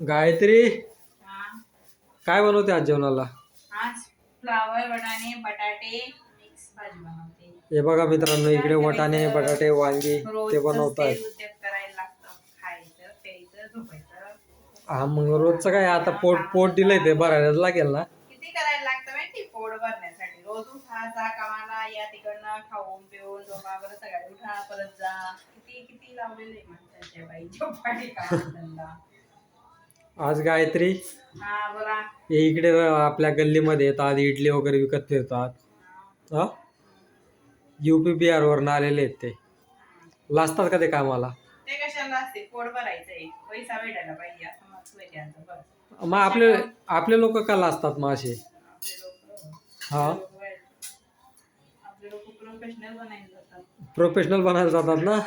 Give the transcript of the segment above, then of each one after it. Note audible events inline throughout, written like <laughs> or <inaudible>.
गायत्री? हा. काय बनवते आज जेवणाला? आज फ्लावर वटाणे बटाटे मिक्स भाजी बनवते. हे बघा मित्रांनो इकडे वटाणे बटाटे वांगी ते रोज बनवतात. उद्योग करायला लागतं. खायचं प्यायचं झोपायचं. हा मग रोजचं काय? आता पोट पोट दिलंय ते भरायलाच लागेल ना? किती करायला लागतं माहिती? पोट भरण्यासाठी. रोज उठा जा कामाला या तिकडनं खाऊन पिऊन झोपा परत सकाळी उठा परत जा. किती किती लावलेले माणसाच्या बाई? झोपाटी <laughs> आज गायत्री. हा बोला. हे इकडे आपल्या गल्लीमध्ये येतात इडली वगैरे विकत फिरतात. हा? युपी बिहार वरनं आलेले आहेत ते. लाजतात का ते कामाला? ते कशाला असते? पोट भरायचंय पैसा भेटायला पाहिजे. असं मत होय त्यांचं बस. मग आपले आपले लोक का लाजतात मग असे? आपले लोक हा? आपले लोक प्रोफेशनल बनायला जातात. प्रोफेशनल बनायला जातात ना?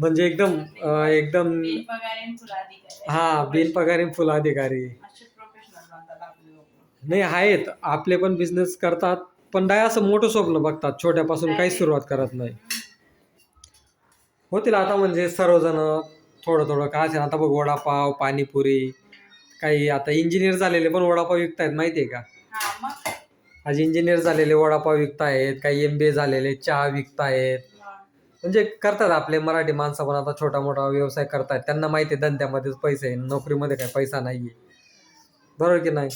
म्हणजे एकदम अं, एकदम पगारेन अधिकारी हा बिन पगारी फुल अधिकारी असे प्रोफेशनल बनतात आपले लोक नाही आहेत. आपले पण बिझनेस करतात. पण काय असं मोठं स्वप्न बघतात. छोट्यापासून काहीच सुरुवात करत नाही. होतील आता म्हणजे सर्वजण थोडं थोडं काय असेल. आता बघ वडापाव पाणीपुरी काही आता इंजिनियर झालेले पण वडापाव विकतायत माहिती आहे का? हा मग? आज इंजिनियर झालेले वडापाव विकतायत. काही एम बी ए झालेले चहा विकतायत. म्हणजे करतात आपले मराठी माणसं पण आता छोटा मोठा व्यवसाय करतायत. त्यांना माहिती आहे धंद्यामध्येच पैसे आहे. नोकरीमध्ये काही पैसा नाही आहे बरोबर की नाही?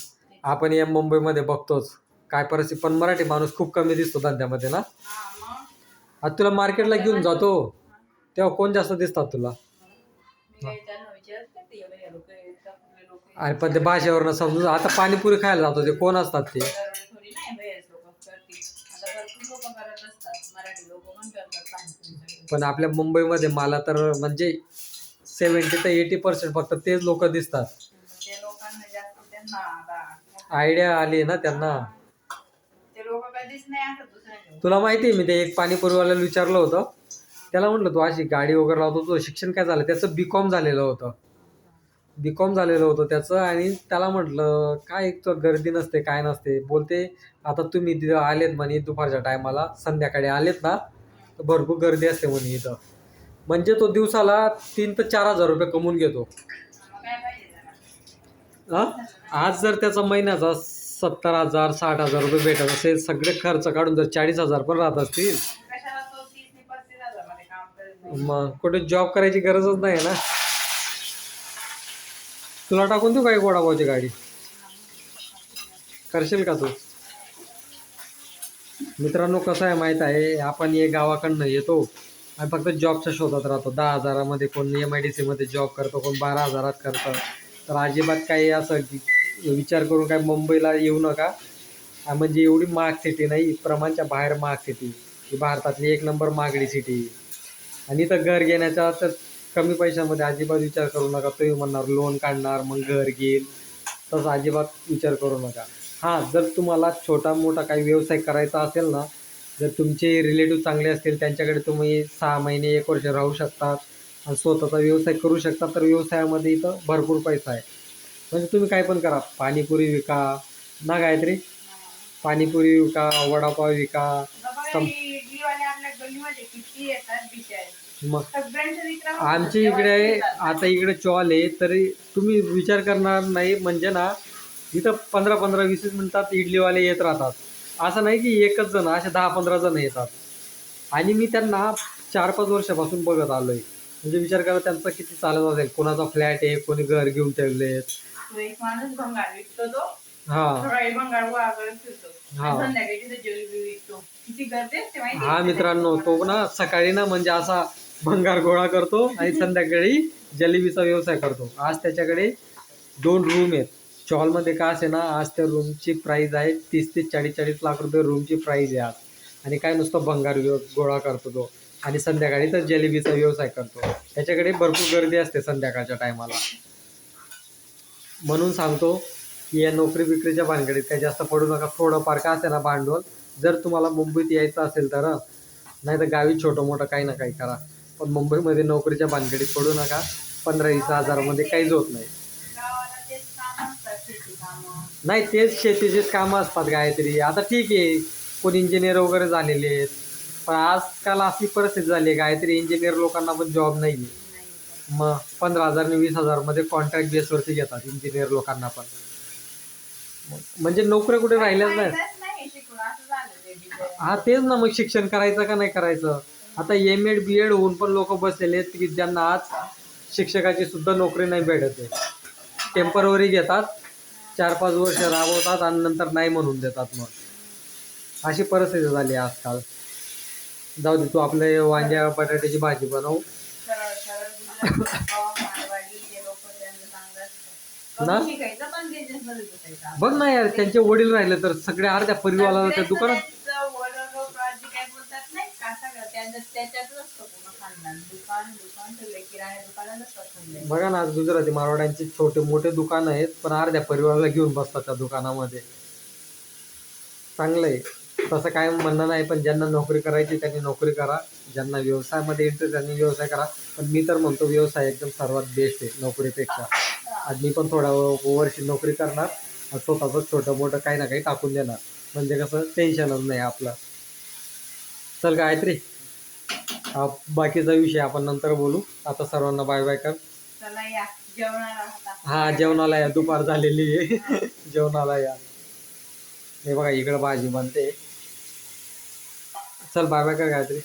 आपण या मुंबईमध्ये बघतोच. काय परिस्थिती? पण मराठी माणूस खूप कमी दिसतो धंद्यामध्ये ना? हा आता तुला मार्केटला घेऊन जातो. तेव्हा कोण जास्त दिसतात तुला? आणि पण ते भाषेवरनं समजून आता पाणीपुरी खायला जातो ते. कोण असतात ते? पण आपल्या मुंबईमध्ये मला तर म्हणजे सेवन्टी ते एटी पर्सेंट फक्त तेच लोक दिसतात. ते लोकांना जास्त त्यांना आता आयडिया आली ना त्यांना. ते लोक कधीच नाही असं दुसऱ्या तुला माहिती आहे मी ते एक पाणीपुरीवाल्याला विचारलं होतं. त्याला म्हटलं तू अशी गाडी वगैरे लावतो तुझं शिक्षण काय झालं? त्याचं बी कॉम झालेलं होतं. बी कॉम झालेलं होतं त्याचं आणि त्याला म्हटलं काय एक तर गर्दी नसते काय नसते. बोलते आता तुम्ही तिथं आलेत म्हणे दुपारच्या टायमाला संध्याकाळी आलेत ना भरपूर गर्दी असते म्हणे इथं. म्हणजे तो दिवसाला तीन ते चार हजार रुपये कमवून घेतो. आज जर त्याचा महिन्याचा सत्तर हजार साठ हजार रुपये भेटत असेल सगळे खर्च काढून जर चाळीस हजार पण राहत असतील मग कुठे जॉब करायची गरजच नाही ना. तुला टाकून देऊ काय वडापावची गाडी? करशील का तू? मित्रांनो कसं आहे माहीत आहे आपण हे गावाकडनं येतो आणि फक्त जॉबच्या शोधात राहतो. दहा हजारामध्ये कोण एम आय डी सीमध्ये जॉब करतो कोण बारा हजारात करतं. तर अजिबात काही असं की- विचार करून काय मुंबईला येऊ नका. म्हणजे एवढी महाग सिटी नाही प्रमाणच्या बाहेर महाग सिटी ही भारतातली एक नंबर महागडी सिटी आणि इथं घर घेण्याचा तर कमी पैशामध्ये अजिबात विचार करू नका. तुम्ही म्हणणार लोन काढणार मग घर घेईल. तसं अजिबात विचार करू नका. हां जर तुम्हाला छोटा मोठा काही व्यवसाय करायचा असेल ना जर तुमचे रिलेटिव्ह चांगले असतील त्यांच्याकडे तुम्ही सहा महिने एक वर्ष राहू शकतात आणि स्वतःचा व्यवसाय करू शकता तर व्यवसायामध्ये इथं भरपूर पैसा आहे. म्हणजे तुम्ही काय पण करा पाणीपुरी विका ना गायत्री पाणीपुरी विका वडापाव विका सम- मग आमच्या इकडे आता इकडे चॉल आहे तरी तुम्ही विचार करणार नाही म्हणजे ना इथं पंधरा पंधरा वीस वीस मिनिटात इडलीवाले येत राहतात. असं नाही की एकच जण असे दहा पंधरा जण येतात. आणि मी त्यांना चार पाच वर्षापासून बघत आलो आहे म्हणजे विचार करा त्यांचं किती चालत असेल कोणाचा फ्लॅट आहे कोणी घर घेऊन माहिती हा मित्रांनो तो ना सकाळी ना म्हणजे असा भंगार गोळा करतो आणि संध्याकाळी जलेबीचा व्यवसाय करतो. आज त्याच्याकडे दोन रूम आहेत. चॉलमध्ये का असे ना आज त्या रूमची प्राईज आहे तीस ते चाळीस चाळीस लाख रुपये रूमची प्राईज आहे आज. आणि काय नुसतं भंगार व्यव गोळा करतो तो. आणि संध्याकाळी तर जलेबीचा व्यवसाय करतो. त्याच्याकडे भरपूर गर्दी असते संध्याकाळच्या टायमाला म्हणून सांगतो की या नोकरी विक्रीच्या भानगडीत काही जास्त पडू नका. थोडंफार का असे ना भांडवल? जर तुम्हाला मुंबईत यायचं असेल तर नाही तर गावी छोटं मोठं काही ना काही करा. पण मुंबईमध्ये नोकरीच्या भानगडीत पडू नका. पंधरा वीस हजारामध्ये काहीच होत नाही. नाही तेच शेतीचेच कामं असतात गायत्री आता ठीक आहे कोण इंजिनियर वगैरे झालेले आहेत. पण आजकाल अशी परिस्थिती झाली आहे गायत्री इंजिनियर लोकांना पण जॉब नाही आहे. मग पंधरा हजार आणि वीस हजारमध्ये कॉन्ट्रॅक्ट बेसवरती घेतात इंजिनियर लोकांना पण. मग- म्हणजे नोकऱ्या कुठे राहिल्याच नाही. हा तेच ना मग शिक्षण करायचं का नाही करायचं? आता एम एड बी एड होऊन पण लोक बसलेले आहेत की ज्यांना आज शिक्षकाची सुद्धा नोकरी नाही भेटत आहे. टेम्परवरी घेतात. चार पाच वर्ष राबवतात आणि नंतर नाही म्हणून देतात मग. अशी परिस्थिती झाली आजकाल. जाऊ दे तू आपले वांग्या बटाट्याची भाजी बनव. <laughs> ना? बघ ना यार त्यांचे वडील राहिले तर सगळे अर्ध्या परिवाराला त्या दुकानात दुकान दुकान सगळे किराणा बघा ना आज गुजराती मारवाड्यांचे छोटे मोठे दुकान आहेत पण अर्ध्या परिवाराला घेऊन बसतात त्या दुकानामध्ये. चांगलं आहे तसं काय म्हणणं नाही पण ज्यांना नोकरी करायची त्यांनी नोकरी करा. ज्यांना व्यवसायामध्ये इंटरेस्ट त्यांनी व्यवसाय करा. पण मी तर म्हणतो व्यवसाय एकदम सर्वात बेस्ट आहे नोकरीपेक्षा. आज मी पण थोड्या वर्षी नोकरी करणार. आणि स्वतःच छोटं मोठं काही ना काही टाकून देणार. म्हणजे कसं टेन्शनच नाही आपलं. चल गायत्री हा बाकीचा विषय आपण नंतर बोलू. आता सर्वांना बाय बाय कर. चला या जेवणाला आता. हा जेवणाला या. दुपार झालेली आहे. <laughs> जेवणाला या. हे बघा इकडं भाजी बनते. चल बाय बाय कर गायत्री.